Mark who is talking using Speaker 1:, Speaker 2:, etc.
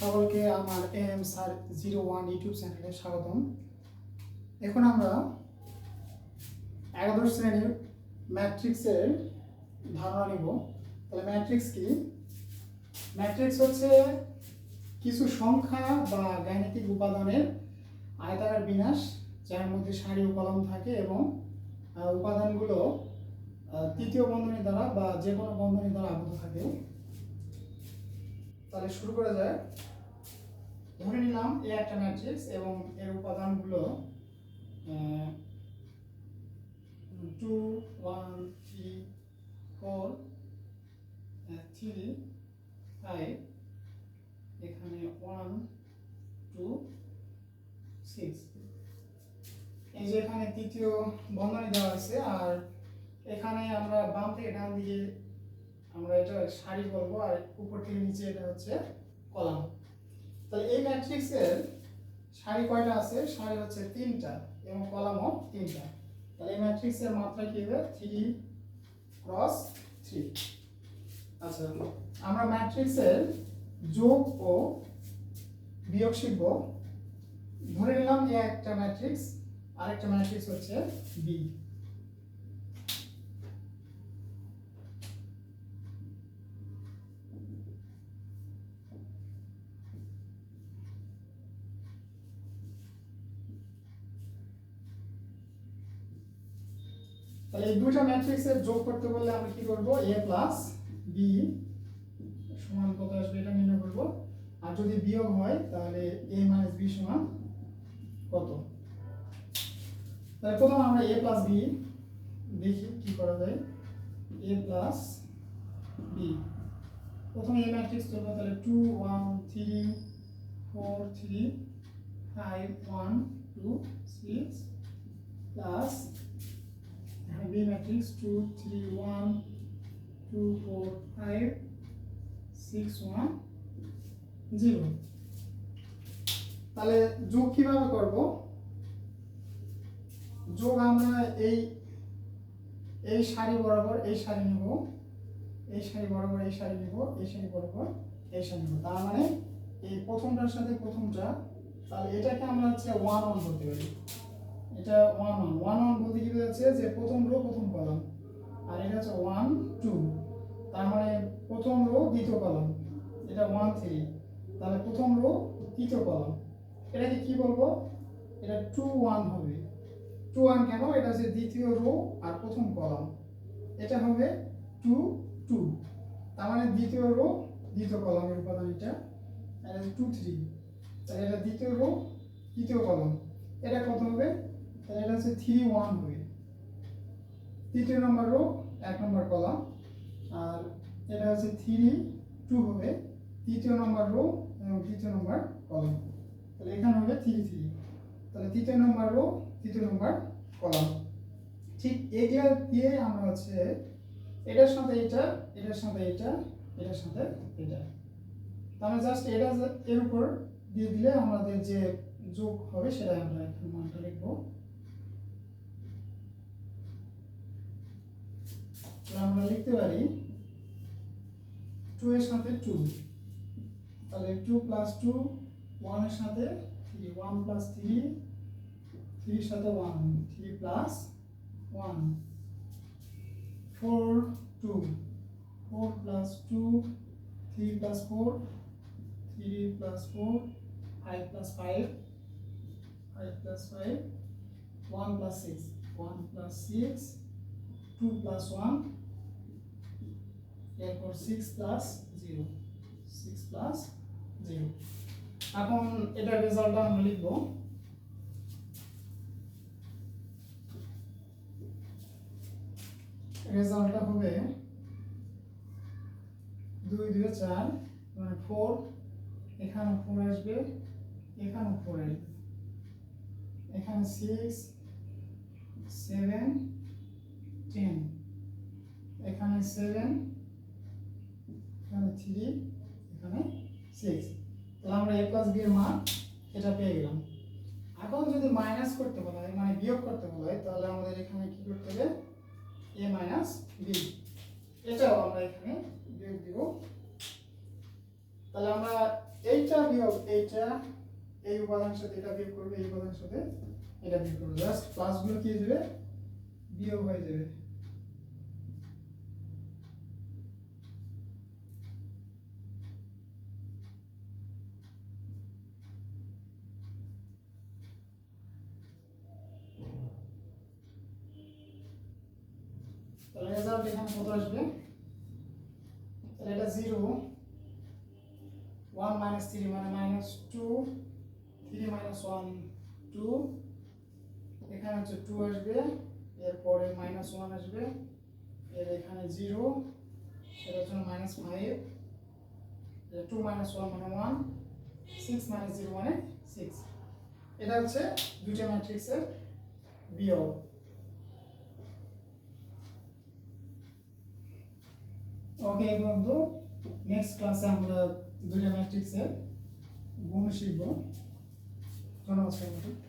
Speaker 1: সকলকে আমার M sir zero one YouTube চ্যানেলে স্বাগতম। এখন আমরা একাদশ শ্রেণির ম্যাট্রিক্সের ধারণা নিব। তাহলে ম্যাট্রিক্স কি? ম্যাট্রিক্স হচ্ছে কিছু সংখ্যা বা গাণিতিক উপাদানের আয়তাকার বিন্যাস, যার মধ্যে সারি উপাদান থাকে এবং উপাদানগুলো তৃতীয় বন্ধনী দ্বারা বা যে কোনো বন্ধনী দ্বারা আবদ্ধ থাকে। তাহলে শুরু করা যায়। ধরে নিলাম এ একটা ম্যাট্রিক্স এবং এর উপাদানগুলো two one three four three five এখানে ওয়ান টু সিক্স এই যে এখানে তৃতীয় বন্ধনী দেওয়া আছে, আর এখানে আমরা বাম থেকে ডান দিকে আমরা এটা সারি বলব আর উপর থেকে নিচে এটা হচ্ছে কলাম। তাহলে এই ম্যাট্রিক্সের সারি কয়টা আছে? সারি হচ্ছে তিনটা এবং কলামও তিনটা। তাহলে এই ম্যাট্রিক্সের মাত্রা কি হবে? থ্রি ক্রস থ্রি আচ্ছা আমরা ম্যাট্রিক্সের যোগ ও বিয়োগ শিখব। ধরে নিলাম এ একটা ম্যাট্রিক্স আরেকটা ম্যাট্রিক্স হচ্ছে বি তাহলে এই দুটো ম্যাট্রিক্সের যোগ করতে বললে আমরা কি করব? A প্লাস বি সমান কত আসবে এটা নির্ণয় করব। আর যদি বিয়োগ হয়, তাহলে a মাইনাস বি সমান কত? তাহলে প্রথমে আমরা a প্লাস বি দেখি কি করা যায়। A প্লাস বি প্রথমে a ম্যাট্রিক্স করব, তাহলে two one three four three five one two six plus B matrix 2, 3, 1, 2, 4, 5, 6, 1, 0 তাহলে যোগ কীভাবে করব? যোগ আমরা এই এই সারি বরাবর এই সারি নেব এই সারি বরাবর এই সারি নেব এই সারি বরাবর এই সারি নেব। তার মানে এই প্রথমটার সাথে প্রথমটা তাহলে এটাকে আমরা হচ্ছে ওয়ান অন করতে পারি। এটা ওয়ান ওয়ান ওয়ান ওয়ান বলতে কি বোঝাচ্ছে যে প্রথম রো প্রথম কলাম আর এটা হচ্ছে ওয়ান টু তার মানে প্রথম রো দ্বিতীয় কলাম এটা ওয়ান থ্রি তাহলে প্রথম রো তৃতীয় কলাম এটাকে কি বলব? এটা টু ওয়ান হবে। টু ওয়ান কেন? এটা হচ্ছে দ্বিতীয় রো আর প্রথম কলাম এটা হবে টু টু তার মানে দ্বিতীয় রো দ্বিতীয় কলামের উপাদান এটা। এটা টু থ্রি তাহলে এটা দ্বিতীয় রো তৃতীয় কলাম এটা কত হবে? তাহলে এটা হচ্ছে থ্রি ওয়ান হবে তৃতীয় নম্বর রো এক নম্বর কলাম আর এটা হচ্ছে থ্রি টু হবে। তৃতীয় নম্বর রো এবং তৃতীয় নম্বর কলাম তাহলে এখানে হবে থ্রি থ্রি তাহলে তৃতীয় নম্বর রো তৃতীয় নম্বর কলাম ঠিক এইটা দিয়ে আমরা হচ্ছে, এটার সাথে এটা, এটার সাথে এটা, এটার সাথে এটা। তাহলে জাস্ট এটা এর উপর দিয়ে দিলে আমাদের যে যোগ হবে সেটা আমরা এখানে মানটা লিখব। আমরা লিখতে পারি টু এর সাথে টু তাহলে টু প্লাস টু ওয়ানের সাথে থ্রি ওয়ান প্লাস থ্রি থ্রির সাথে one three plus one four two four plus two three plus four three plus four five plus five five plus five one plus six one plus six two plus one এরপর six plus zero six plus zero এখন এটার রেজাল্টটা আমরা লিখব। রেজাল্টটা হবে দুই দুই, চার মানে ফোর এখানে ফোর আসবে, এখানে ফোর আসবে। এখানে সিক্স সেভেন টেন এখানে সেভেন এখানে থ্রি, এখানে সিক্স তাহলে আমরা এ প্লাস বি এর মান এটা পেয়ে গেলাম। এখন যদি মাইনাস করতে বলা হয় মানে বিয়োগ করতে বলা হয়, তাহলে আমাদের এখানে কি করতে হবে? এ মাইনাস বি এটাও আমরা এখানে বিয়োগ দিব। তাহলে আমরা এইটা বিয়োগ এইটা, এই উপাদানের সাথে এটা বিয়োগ করবে, এই উপাদানের সাথে এটা বিয়োগ করবে। জাস্ট প্লাসগুলো কি হয়ে যাবে? বিয়োগ হয়ে যাবে। তাহলে রেজাল্ট এখানে কত আসবে? তাহলে এটা জিরো ওয়ান মাইনাস থ্রি মানে minus two three minus one two এখানে হচ্ছে টু আসবে, এরপরে মাইনাস ওয়ান আসবে, এর এখানে জিরো সেটার জন্য minus five two minus one মানে ওয়ান সিক্স মাইনাস জিরো মানে সিক্স এটা হচ্ছে দুইটা ম্যাট্রিক্সের বিয়োগ। ওকে বন্ধু নেক্সট ক্লাসে আমরা দুইটা ম্যাট্রিক্সের গুণ শিখব ধন্যবাদ সবাইকে